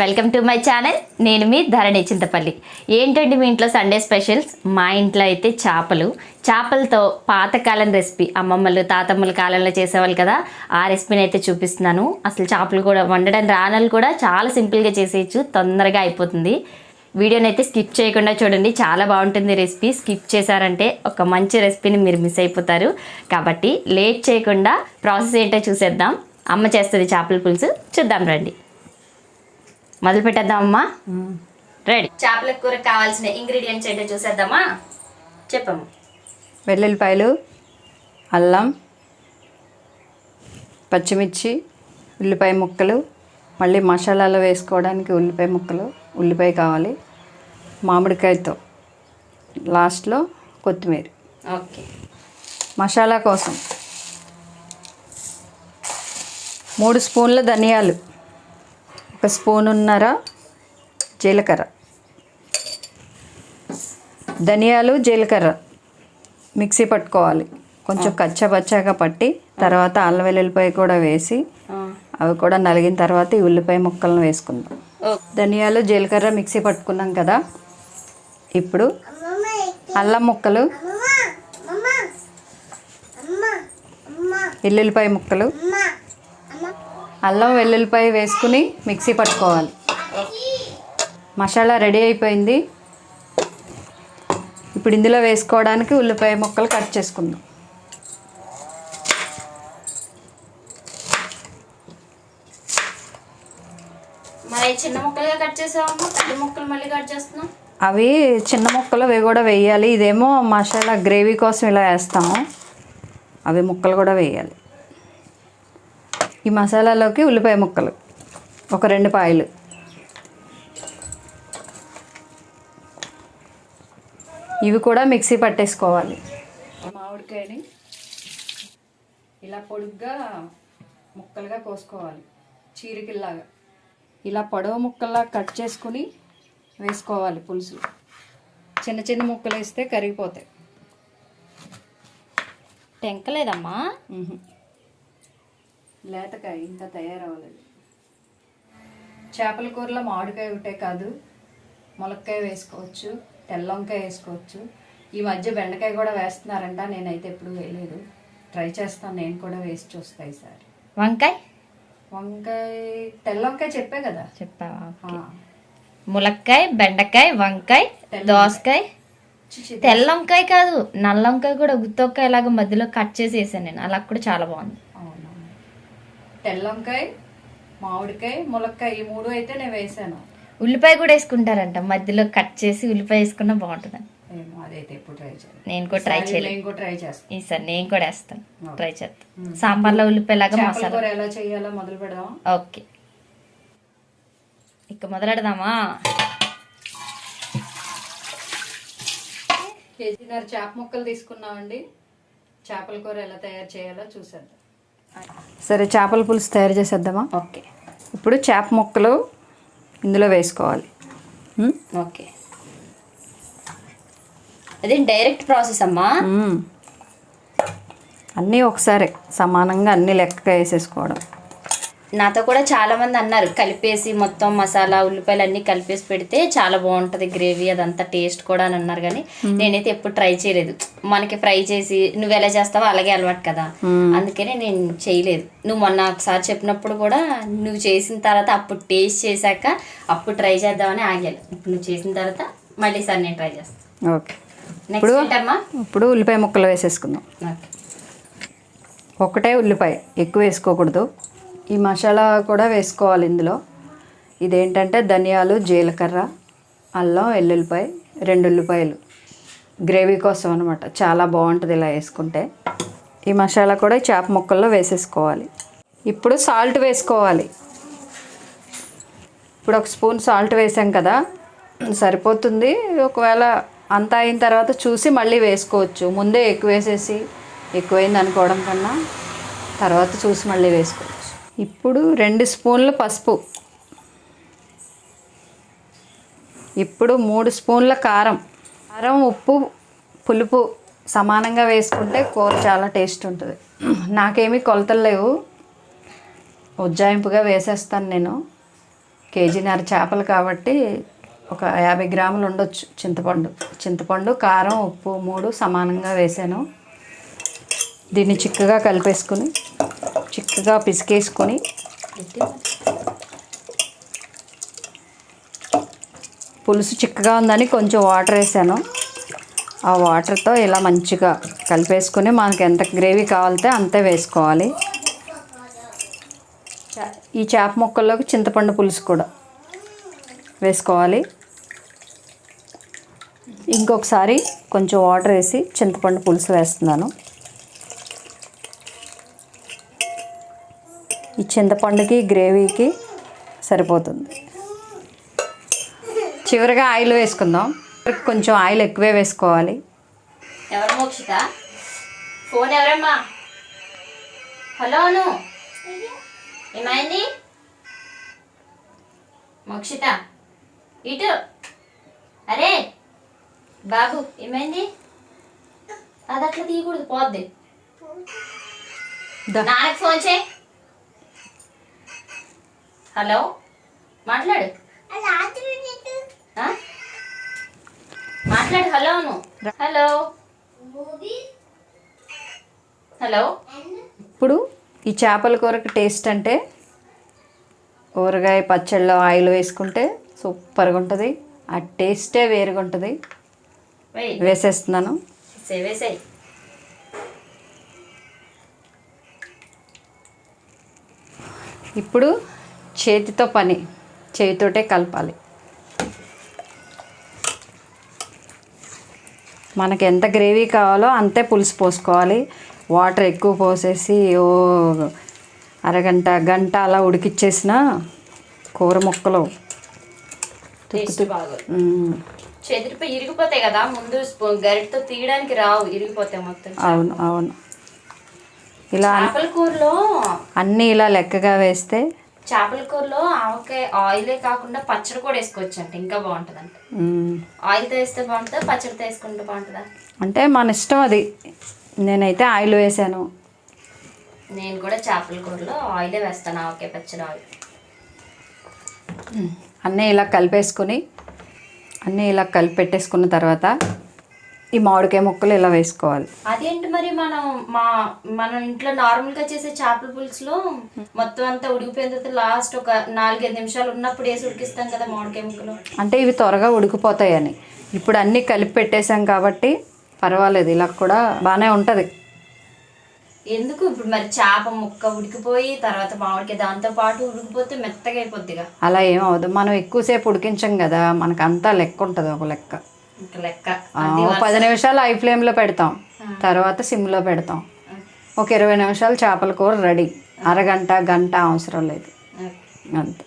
Welcome to my channel. నేను మీ ధరణి చింతపల్లి. ఏంటండి మీ ఇంట్లో సండే స్పెషల్స్? మా ఇంట్లో అయితే చేపలు. చేపలతో పాతకాలం రెసిపీ. అమ్మమ్మలు తాతమ్మల కాలంలో చేసేవాళ్ళు కదా ఆ రెసిపీని అయితే చూపిస్తున్నాను. అసలు చేపలు కూడా వండడం రానలు కూడా చాలా సింపుల్గా చేసేయచ్చు. తొందరగా అయిపోతుంది. వీడియోని అయితే స్కిప్ చేయకుండా చూడండి. చాలా బాగుంటుంది రెసిపీ. స్కిప్ చేశారంటే ఒక మంచి రెసిపీని మీరు మిస్ అయిపోతారు. కాబట్టి లేట్ చేయకుండా ప్రాసెస్ ఏంటో చూసేద్దాం. అమ్మ చేస్తుంది చేపల పులుసు. చూద్దాం రండి. మొదలు పెట్టేద్దాం అమ్మా రెడీ చేపల కూర కావాల్సిన ఇంగ్రీడియంట్స్ ఏంటో చూసేద్దామా? చెప్పమ్మా. వెల్లుల్లిపాయలు అల్లం పచ్చిమిర్చి ఉల్లిపాయ ముక్కలు మళ్ళీ మసాలాలో వేసుకోవడానికి ఉల్లిపాయ ముక్కలు ఉల్లిపాయ కావాలి మామిడికాయతో. లాస్ట్లో కొత్తిమీర. ఓకే. మసాలా కోసం మూడు స్పూన్ల ధనియాలు. ఒక స్పూనున్నర జీలకర్ర. ధనియాలు జీలకర్ర మిక్సీ పట్టుకోవాలి. కొంచెం కచ్చపచ్చాగా పట్టి తర్వాత అల్లం వెల్లుల్లిపాయ కూడా వేసి అవి కూడా నలిగిన తర్వాత ఈ ఉల్లిపాయ ముక్కలను వేసుకుందాం. ధనియాలు జీలకర్ర మిక్సీ పట్టుకున్నాం కదా. ఇప్పుడు అల్లం ముక్కలు వెల్లుల్లిపాయ ముక్కలు అల్లం వెల్లుల్లిపాయ వేసుకుని మిక్సీ పట్టుకోవాలి. మసాలా రెడీ అయిపోయింది. ఇప్పుడు ఇందులో వేసుకోవడానికి ఉల్లిపాయ ముక్కలు కట్ చేసుకుందాం. మరి చిన్న ముక్కలుగా కట్ పెద్ద ముక్కలు మళ్ళీ కట్ చేస్తున్నాం అవి చిన్న ముక్కలు అవి కూడా వేయాలి. ఇదేమో మసాలా గ్రేవీ కోసం ఇలా వేస్తాము. అవి ముక్కలు కూడా వేయాలి. ఈ మసాలాలోకి ఉల్లిపాయ ముక్కలు. ఒక రెండు పాయలు. ఇవి కూడా మిక్సీ పట్టేసుకోవాలి. మామిడికాయని ఇలా పొడుగ్గా ముక్కలుగా కోసుకోవాలి. చీరికల్లాగా. ఇలా పొడవు ముక్కల్లా కట్ చేసుకుని వేసుకోవాలి పులుసు చిన్న చిన్న ముక్కలు వేస్తే కరిగిపోతాయి. టెంకలేదమ్మా. లేతకాయ ఇంకా తయారవ్వలేదు. చేపల కూరలో మామిడికాయ ఒకటే కాదు ములక్కాయ వేసుకోవచ్చు తెల్ల వంకాయ వేసుకోవచ్చు. ఈ మధ్య బెండకాయ కూడా వేస్తున్నారంట నేనైతే ఎప్పుడు వేయలేదు. ట్రై చేస్తాను నేను కూడా వేసి చూస్తా ఈసారి. వంకాయ? వంకాయ తెల్ల వంకాయ చెప్పే కదా చెప్పావా. ములక్కాయ బెండకాయ వంకాయ దోసకాయ. తెల్ల వంకాయ కాదు నల్ల వంకాయ కూడా గుత్తొక్కాయ లాగా మధ్యలో కట్ చేసి వేసాను నేను అలా కూడా చాలా బాగుంది. అవునా తెల్ల వంకాయ మామిడికాయ ములక్కాయ ఈ మూడు అయితే నేను వేసాను. ఉల్లిపాయ కూడా వేసుకుంటారంట. మధ్యలో కట్ చేసి ఉల్లిపాయ వేసుకున్నా బాగుంటుంది ఏమో అదైతే ఎప్పుడు ట్రై చేయాలి నేను కూడా ట్రై చేయలేదు. నేను కూడా ట్రై చేస్తాను. ఈసారి నేను కూడా వేస్తాను. ట్రై చేస్తాను సాంబార్లో ఉల్లిపాయ లాగా చేపల మసాలా. కూర ఎలా చేయాలో మొదలు పెడదాం ఓకే. ఇక మొదలెడదామా? కేజీన్నర చేప ముక్కలు తీసుకున్నామండి. చేపల కూర ఎలా తయారు చేయాలో చూసేద్దాం. సరే చేపల పులుసు తయారు చేసేద్దామా? ఓకే. ఇప్పుడు చేప ముక్కలు ఇందులో వేసుకోవాలి. ఓకే. అది డైరెక్ట్ ప్రాసెస్ అమ్మా. అన్నీ ఒకసారి సమానంగా అన్ని లెక్కగా వేసేసుకోవడం. నాతో కూడా చాలా మంది అన్నారు కలిపేసి మొత్తం మసాలా ఉల్లిపాయలు అన్ని కలిపేసి పెడితే చాలా బాగుంటది గ్రేవీ అదంతా టేస్ట్ కూడా అని అన్నారు కానీ నేనైతే ఎప్పుడు ట్రై చేయలేదు. మనకి ఫ్రై చేసి నువ్వు ఎలా చేస్తావో అలాగే అలవాటు కదా. అందుకనే నేను చేయలేదు. నువ్వు మొన్న ఒకసారి చెప్పినప్పుడు కూడా నువ్వు చేసిన తర్వాత అప్పుడు టేస్ట్ చేశాక అప్పుడు ట్రై చేద్దామని ఆగాను. ఇప్పుడు నువ్వు చేసిన తర్వాత మళ్ళీ సార్ నేను ట్రై చేస్తాను ఓకే. ఇప్పుడు ఉల్లిపాయ ముక్కలు వేసేసుకుందాం. ఒకటే ఉల్లిపాయ ఎక్కువ వేసుకోకూడదు. ఈ మసాలా కూడా వేసుకోవాలి ఇందులో. ఇదేంటంటే ధనియాలు జీలకర్ర అల్లం వెల్లుల్లిపాయ రెండు ఉల్లిపాయలు గ్రేవీ కోసం అనమాట చాలా బాగుంటుంది ఇలా వేసుకుంటే. ఈ మసాలా కూడా ఈ చేప ముక్కల్లో వేసేసుకోవాలి. ఇప్పుడు సాల్ట్ వేసుకోవాలి. ఇప్పుడు ఒక స్పూన్ సాల్ట్ వేసాం కదా. సరిపోతుంది. ఒకవేళ అంతా అయిన తర్వాత చూసి మళ్ళీ వేసుకోవచ్చు. ముందే ఎక్కువ వేసేసి ఎక్కువైంది అనుకోవడం కన్నా తర్వాత చూసి మళ్ళీ వేసుకోవచ్చు ఇప్పుడు రెండు స్పూన్లు పసుపు. ఇప్పుడు మూడు స్పూన్ల కారం. కారం ఉప్పు పులుపు సమానంగా వేసుకుంటే కూర చాలా టేస్ట్ ఉంటుంది. నాకేమీ కొలతలు లేవు. ఉజ్జాయింపుగా వేసేస్తాను నేను. కేజీన్నర చేపలు కాబట్టి ఒక యాభై గ్రాములు ఉండొచ్చు చింతపండు. చింతపండు కారం ఉప్పు మూడు సమానంగా వేసాను. దీన్ని చిక్కగా కలిపేసుకుని చిక్కగా పిసికేసుకొని పులుసు చిక్కగా ఉందని కొంచెం వాటర్ వేసాను. ఆ వాటర్తో ఇలా మంచిగా కలిపేసుకుని మనకి ఎంత గ్రేవీ కావాలితే అంతే వేసుకోవాలి. ఈ చేప ముక్కల్లోకి చింతపండు పులుసు కూడా వేసుకోవాలి. ఇంకొకసారి కొంచెం వాటర్ వేసి చింతపండు పులుసు వేస్తున్నాను. చింతపండుకి గ్రేవీకి సరిపోతుంది. చివరిగా ఆయిల్ వేసుకుందాం. కొంచెం ఆయిల్ ఎక్కువే వేసుకోవాలి. ఎవరు మోక్షిత? ఫోన్ ఎవరమ్మా? హలో అను. ఏమైంది? మోక్షిత ఇటు. అరే బాబు ఏమైంది? అది అట్లా తీయకూడదు పోద్ది. నాన్నకి ఫోన్ చేయి. హలో మాట్లాడు? మాట్లాడు హలో హలో. హలో. ఇప్పుడు ఈ చేపల కూరకి టేస్ట్ అంటే ఊరగాయ పచ్చళ్ళలో ఆయిల్ వేసుకుంటే సూపర్గా ఉంటుంది. ఆ టేస్టే వేరుగా ఉంటుంది. వేసేస్తున్నాను. ఇప్పుడు చేతితో పని చేతితోటే కలపాలి. మనకి ఎంత గ్రేవీ కావాలో అంతే పులుసు పోసుకోవాలి. వాటర్ ఎక్కువ పోసేసి ఓ అరగంట గంట అలా ఉడికిచ్చేసిన కూర ముక్కలు. చెదిరిపోయి ఇరిగిపోతాయి కదా ముందు గరిటతో తీయడానికి రావు ఇరిగిపోతాయి మొత్తం. అవును అవును. ఇలా చేపల కూరలో అన్నీ ఇలా లెక్కగా వేస్తే చేపల కూరలో ఆవకాయ ఆయిలే కాకుండా పచ్చడి కూడా వేసుకోవచ్చు అంటే ఇంకా బాగుంటుంది అంట ఆయిల్తో వేస్తే బాగుంటుందా పచ్చడితో వేసుకుంటే బాగుంటుందా? అంటే మన ఇష్టం అది. నేనైతే ఆయిల్ వేసాను. నేను కూడా చేపల కూరలో ఆయిలే వేస్తాను ఆవకాయ పచ్చడి ఆయిల్. అన్నీ ఇలా కలిపేసుకొని అన్నీ ఇలా కలిపి పెట్టేసుకున్న తర్వాత ఈ మామిడికాయ ముక్కలు ఇలా వేసుకోవాలి? అదేంటి మరి మనం మా మనం ఇంట్లో నార్మల్గా చేసే చేపల పులుసులో మొత్తం అంతా ఉడికిపోయిన తర్వాత లాస్ట్ ఒక నాలుగైదు నిమిషాలు ఉన్నప్పుడు వేసి ఉడికిస్తాం కదా మామిడికాయ ముక్కలు. అంటే ఇవి త్వరగా ఉడికిపోతాయని. ఇప్పుడు అన్నీ కలిపి పెట్టేశాం కాబట్టి పర్వాలేదు ఇలా కూడా బాగానే ఉంటుంది. ఎందుకు? ఇప్పుడు మరి చేప ముక్క ఉడికిపోయి తర్వాత మామిడికాయ దాంతో పాటు ఉడికిపోతే మెత్తగా అయిపోద్దిగా. అలా ఏం అవ్వదు. మనం ఎక్కువసేపు ఉడికించం కదా మనకు అంతా లెక్క ఉంటుంది ఒక లెక్క. పది నిమిషాలు హై ఫ్లేమ్లో పెడతాం. తర్వాత సిమ్లో పెడతాం. ఒక ఇరవై నిమిషాలు చేపల కూర రెడీ. అరగంట గంట అవసరం లేదు. అంతే.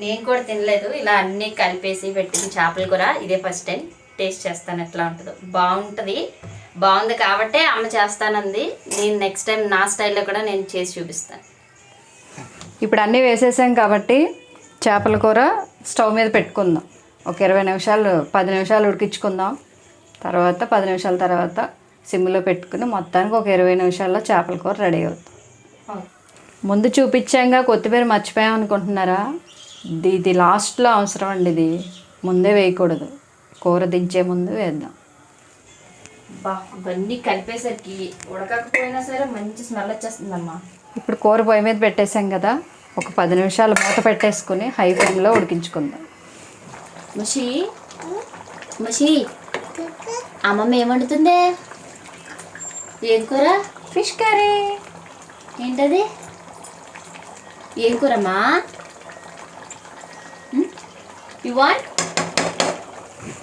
నేను కూడా తినలేదు. ఇలా అన్నీ కలిపేసి పెట్టింది చేపల కూర. ఇదే ఫస్ట్ టైం. టేస్ట్ చేస్తాను ఎట్లా ఉంటుందో. బాగుంటుంది. బాగుంది కాబట్టే అమ్మ చేస్తానంది. నేను నెక్స్ట్ టైం నా స్టైల్లో కూడా నేను చేసి చూపిస్తాను. ఇప్పుడు అన్నీ వేసేసాం కాబట్టి చేపల కూర స్టవ్ మీద పెట్టుకుందాం. ఒక ఇరవై నిమిషాలు పది నిమిషాలు ఉడికించుకుందాం. తర్వాత పది నిమిషాల తర్వాత సిమ్లో పెట్టుకుని మొత్తానికి ఒక ఇరవై నిమిషాల్లో చేపల కూర రెడీ అవుతుంది. ముందు చూపించాంగా కొత్తిమీర మర్చిపోయాం అనుకుంటున్నారా? ఇది లాస్ట్లో అవసరం అండి ఇది. ముందే వేయకూడదు. కూర దించే ముందు వేద్దాం. బా ఇవన్నీ కలిపేసరికి ఉడకకపోయినా సరే మంచి స్మెల్ వచ్చేస్తుందమ్మా. ఇప్పుడు కూర పొయ్యి మీద పెట్టేసాం కదా ఒక పది నిమిషాలు మూత పెట్టేసుకుని హై ఫ్లేమ్లో ఉడికించుకుందాం. ముషి. ముషి. అమ్మమ్మ ఏం వండుతుందే? ఏం కూర? Fish curry. ఏంటది? ఏం కూరమ్మా? యు వాంట్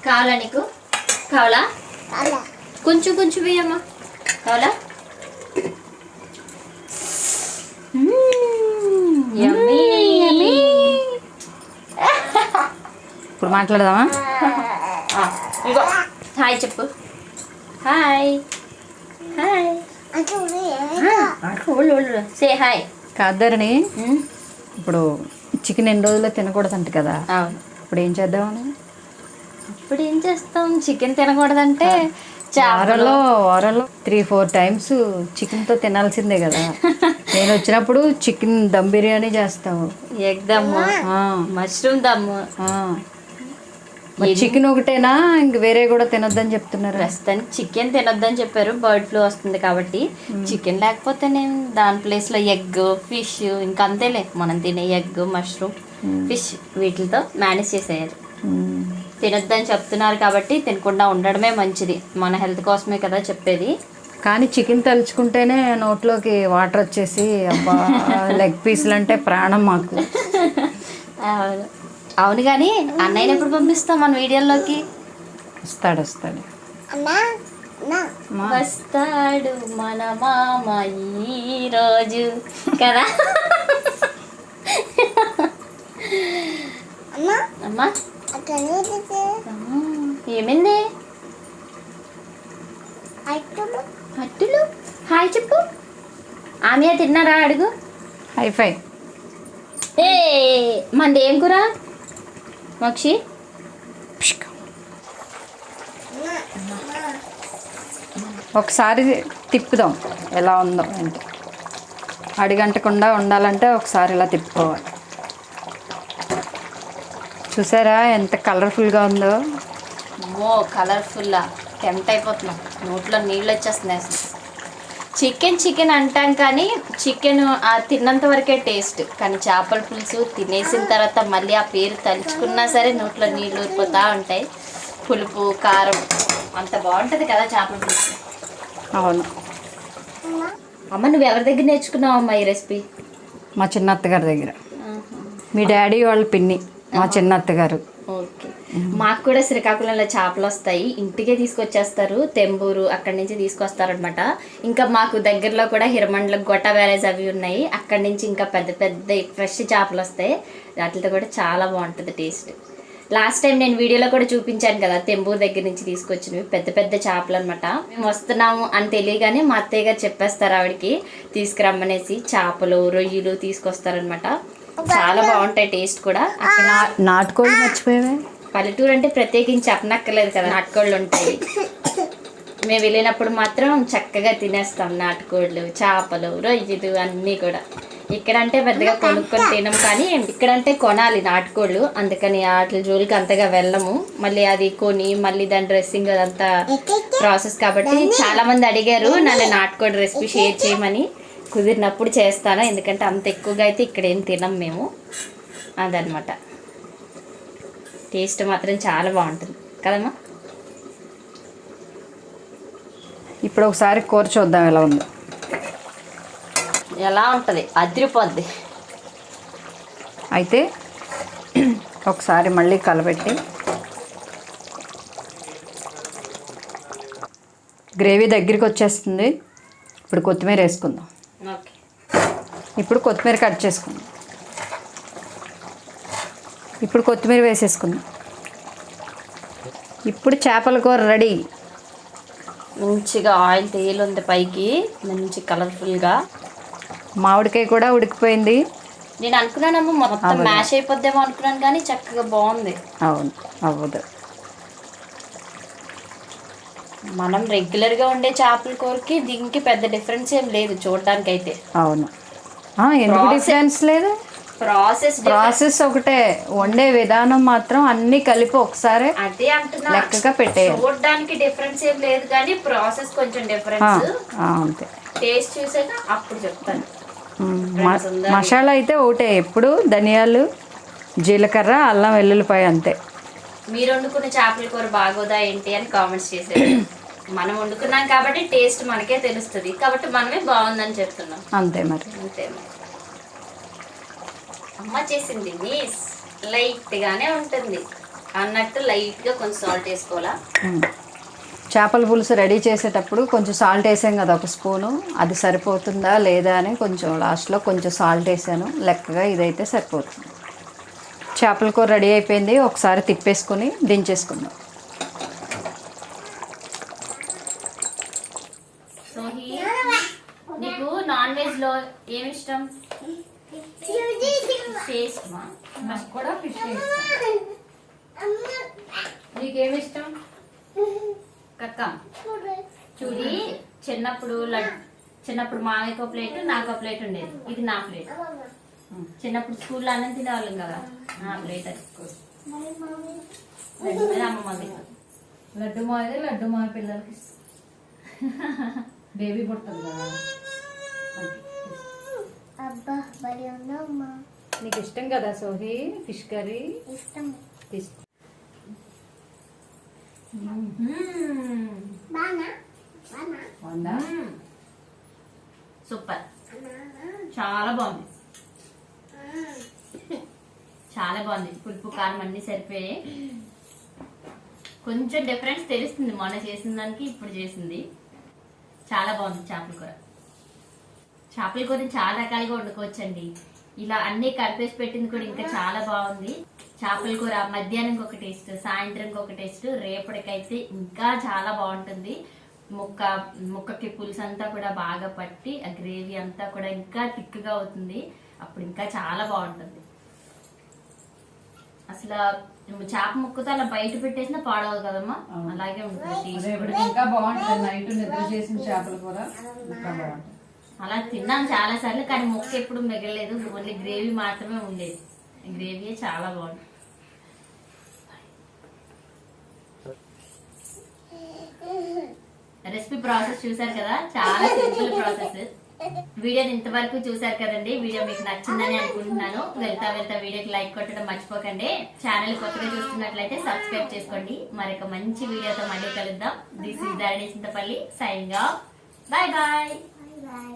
కావాలా నీకు? కావాలా. కొంచెం కొంచెం వేయమ్మా. కావాలా యమ్మీ ఇప్పుడు మాట్లాడదామా? ఇగో హాయ్ చెప్పు. హాయ్. హాయ్. సే హాయ్ కాదరణి ఇప్పుడు చికెన్ ఎన్ని రోజుల్లో తినకూడదంట కదా. ఇప్పుడు ఏం చేద్దామని? ఇప్పుడు ఏం చేస్తాం? చికెన్ తినకూడదంటే వారంలో వారంలో త్రీ ఫోర్ టైమ్స్ చికెన్తో తినాల్సిందే కదా. నేను వచ్చినప్పుడు చికెన్ దమ్ బిర్యానీ చేస్తాము. ఎగ్ దమ్ము. మష్రూమ్ దమ్ము. చికెన్ ఒకటేనా? ఇంక వేరే కూడా తినొద్దని చెప్తున్నారు. ప్రస్తుతానికి చికెన్ తినొద్దని చెప్పారు. బర్డ్ ఫ్లూ వస్తుంది కాబట్టి చికెన్ లేకపోతే నేను దాని ప్లేస్లో ఎగ్ ఫిష్ ఇంకా అంతేలే. మనం తినే ఎగ్ మష్రూమ్ ఫిష్ వీటితో మేనేజ్ చేసేయాలి. మ్మ్. తినొద్దని చెప్తున్నారు కాబట్టి తినకుండా ఉండడమే మంచిది. మన హెల్త్ కోసమే కదా చెప్పేది. కానీ చికెన్ తలుచుకుంటేనే నోట్లోకి వాటర్ వచ్చేసి అబ్బా లెగ్ పీసులు అంటే ప్రాణం మాకు. అవును. అవును కానీ అన్నయ్యని ఎప్పుడు పంపిస్తాం మన వీడియోలోకి? వస్తాడు వస్తాడు. వస్తాడు మన మామ ఈ రోజు కదా అమ్మా. ఏమైంది? అట్టులు హాయ్ చెప్పు. ఆమె తిన్నారా? అడుగు. హై ఫై. ఏ మంది ఏం కూర? మక్షి ఒకసారి తిప్పుదాం ఎలా ఉందో అంటే అడిగంటకుండా ఉండాలంటే ఒకసారి ఇలా తిప్పుకోవాలి. చూసారా ఎంత కలర్ఫుల్గా ఉందో? ఓ కలర్ఫుల్లా. టెంప్ట్ అయిపోతున్నాం. నోట్లో నీళ్ళు వచ్చేస్తున్నాయి అసలు. చికెన్ చికెన్ అంటాం కానీ చికెన్ తిన్నంత వరకే టేస్ట్. కానీ చేపల పులుసు తినేసిన తర్వాత మళ్ళీ ఆ పేరు తలుచుకున్నా సరే నోట్లో నీళ్ళు ఊరిపోతూ ఉంటాయి. పులుపు కారం అంత బాగుంటుంది కదా చేపల పులుసు. అవును. అమ్మ నువ్వు ఎవరి దగ్గర నేర్చుకున్నావు అమ్మ ఈ రెసిపీ? మా చిన్న అత్తగారి దగ్గర. మీ డాడీ వాళ్ళ పిన్ని మా చిన్న అత్తగారు. ఓకే. మాకు కూడా శ్రీకాకుళంలో చేపలు వస్తాయి. ఇంటికే తీసుకొచ్చేస్తారు. తెంబూరు అక్కడి నుంచి తీసుకొస్తారనమాట ఇంకా మాకు దగ్గరలో కూడా హిరమండలం గొట్ట బ్యారేజ్ అవి ఉన్నాయి. అక్కడి నుంచి ఇంకా పెద్ద పెద్ద ఫ్రెష్ చేపలు వస్తాయి. వాటితో కూడా చాలా బాగుంటుంది టేస్ట్. లాస్ట్ టైం నేను వీడియోలో కూడా చూపించాను కదా తెంబూరు దగ్గర నుంచి తీసుకొచ్చినవి. పెద్ద పెద్ద చేపలు అనమాట మేము వస్తున్నాము అని తెలియగానే మా అత్తయ్య గారు చెప్పేస్తారు ఆవిడకి. తీసుకురమ్మనేసి చేపలు రొయ్యలు తీసుకొస్తారనమాట చాలా బాగుంటాయి టేస్ట్ కూడా. అక్కడ నా- నాటుకోడి మర్చిపోయావే? పల్లెటూరు అంటే ప్రత్యేకించి చెప్పనక్కర్లేదు కదా నాటుకోళ్ళు ఉంటాయి. మేము వెళ్ళినప్పుడు మాత్రం చక్కగా తినేస్తాం నాటుకోళ్ళు చేపలు రొయ్యలు అన్నీ కూడా. ఇక్కడంటే పెద్దగా కొనుక్కొని తినం కానీ ఇక్కడంటే కొనాలి నాటుకోళ్ళు. అందుకని వాటి జోలికి అంతగా వెళ్ళము. మళ్ళీ అది కొని మళ్ళీ దాని డ్రెస్సింగ్ అదంతా ప్రాసెస్ కాబట్టి చాలా మంది అడిగారు నన్ను నాటుకోడి రెసిపీ షేర్ చేయమని. కుదిరినప్పుడు చేస్తాను ఎందుకంటే అంత ఎక్కువగా అయితే ఇక్కడ ఏం తినం మేము. అదనమాట. టేస్ట్ మాత్రం చాలా బాగుంటుంది. కదమ్మా? ఇప్పుడు ఒకసారి కూర చూద్దాం ఎలా ఉందో. ఎలా ఉంటుంది? అదిరిపోద్ది. అయితే ఒకసారి మళ్ళీ కలబెట్టి గ్రేవీ దగ్గరికి వచ్చేస్తుంది. ఇప్పుడు కొత్తిమీర వేసుకుందాం. ఓకే. ఇప్పుడు కొత్తిమీర కట్ చేసుకుందాం. ఇప్పుడు కొత్తిమీర వేసేసుకుందాం. ఇప్పుడు చేపల కూర రెడీ. మంచిగా ఆయిల్ తేలుంది పైకి మంచి కలర్ఫుల్గా. మామిడికాయ కూడా ఉడికిపోయింది. నేను అనుకున్నానమ్మా మొత్తం మ్యాష్ అయిపోద్దేమో అనుకున్నాను కానీ చక్కగా బాగుంది. అవును అవ్వదు. మనం రెగ్యులర్గా ఉండే చేపల కూరకి దీనికి పెద్ద డిఫరెన్స్ ఏం లేదు చూడడానికి అయితే అవును ఎందుకు డిఫరెన్స్ లేదు? ప్రాసెస్ ప్రాసెస్ ఒకటే. వండే విధానం మాత్రం అన్నీ కలిపి ఒకసారి అదే అంటున్నా. లెక్కగా పెట్టేయాలి. చూడడానికి డిఫరెన్స్ ఏం లేదు కానీ ప్రాసెస్ కొంచెం డిఫరెన్స్ అంతే. టేస్ట్ చూసాక అప్పుడు చెప్తాను. మసాలా అయితే ఒకటే. ఎప్పుడు? ధనియాలు జీలకర్ర అల్లం వెల్లుల్లిపాయ అంతే. మీరు వండుకున్న చేపల కూర బాగోదా ఏంటి అని కామెంట్స్ చేసేది మనం వండుకున్నాం కాబట్టి టేస్ట్ మనకే తెలుస్తుంది. కాబట్టి మనమే బాగుందని చెప్తున్నాం. అంతే మరి. అంతే మరి. అమ్మ చేసింది మీస్ లైట్గానే ఉంటుంది. అన్నట్టు లైట్గా కొంచెం సాల్ట్ వేసుకోవాలా. చేపల పులుసు రెడీ చేసేటప్పుడు కొంచెం సాల్ట్ వేసాం కదా ఒక స్పూను. అది సరిపోతుందా లేదా అని కొంచెం లాస్ట్లో కొంచెం సాల్ట్ వేసాను. లెక్కగా ఇదైతే సరిపోతుంది. చేపల కూర రెడీ అయిపోయింది. ఒకసారి తిప్పేసుకొని దించేసుకుందాం. నీకు నాన్ వెజ్లో ఏమి ఇష్టం? ఫిష్ నాకు కూడా ఫిష్ నీకేమి ఇష్టం? కక్క. చూడి చిన్నప్పుడు లడ్ చిన్నప్పుడు మామయ్యకు ఒక ప్లేట్ నాకు ఒక ప్లేట్ ఉండేది. ఇది నా ప్లేట్. చిన్నప్పుడు స్కూల్లో అన్నం తినేవాళ్ళం కదా. నా ప్లేట్ అది. అమ్మమ్మది లడ్డు మాది లడ్డు మా పిల్లలకి బేబీ పుడుతుంది కదా. అబ్బా ఉందమ్మా నీకు ఇష్టం కదా సోహి? Fish curry? ఇష్టం. మ్మ్. సూపర్. చాలా బాగుంది. చాలా బాగుంది. పులుపు కారం అన్ని సరిపోయాయి. కొంచెం డిఫరెన్స్ తెలుస్తుంది. మొన్న చేసిన దానికి ఇప్పుడు చేసింది. చాలా బాగుంది చేపల కూర. చేపల కూర చాలా రకాలుగా వండుకోవచ్చండి. ఇలా అన్ని కలిపేసి పెట్టింది కూడా ఇంకా చాలా బాగుంది. చేపల కూర మధ్యాహ్నంకి ఒక టేస్ట్ సాయంత్రంకి ఒక టేస్ట్ రేపటికైతే ఇంకా చాలా బాగుంటుంది. ముక్క ముక్కకి పులుసు అంతా కూడా బాగా పట్టి ఆ గ్రేవీ అంతా కూడా ఇంకా థిక్గా అవుతుంది. అప్పుడు ఇంకా చాలా బాగుంటుంది. అసలు చేప ముక్కతో అలా బయట పెట్టేసినా పాడవు కదమ్మా. అలాగే ఉంటుంది కూడా. ఇంకా బాగుంటుంది. నైట్ నిద్ర చేసిన చేపల కూర. ఇంకా బాగుంటుంది. అలా తిన్నాం చాలా సార్లు కానీ ముక్క ఎప్పుడు మిగలలేదు. ఓన్లీ గ్రేవీ మాత్రమే ఉండేది. గ్రేవీ చాలా బాగుంది. రెసిపీ ప్రాసెస్ చూసారు కదా? చాలా సింపుల్ ప్రాసెస్. వీడియోని ఇంతవరకు చూసారు కదండి? వీడియో మీకు నచ్చిందని అనుకుంటున్నాను. వెళ్తా వెళ్తా వీడియోకి లైక్ కొట్టడం మర్చిపోకండి. ఛానల్ కొత్తగా చూస్తున్నట్లయితే సబ్స్క్రైబ్ చేసుకోండి. మరొక మంచి వీడియోతో మళ్ళీ కలుద్దాం. దిస్ ఇస్ ధరణి చింతపల్లి సైన్గా బాయ్ బాయ్ బాయ్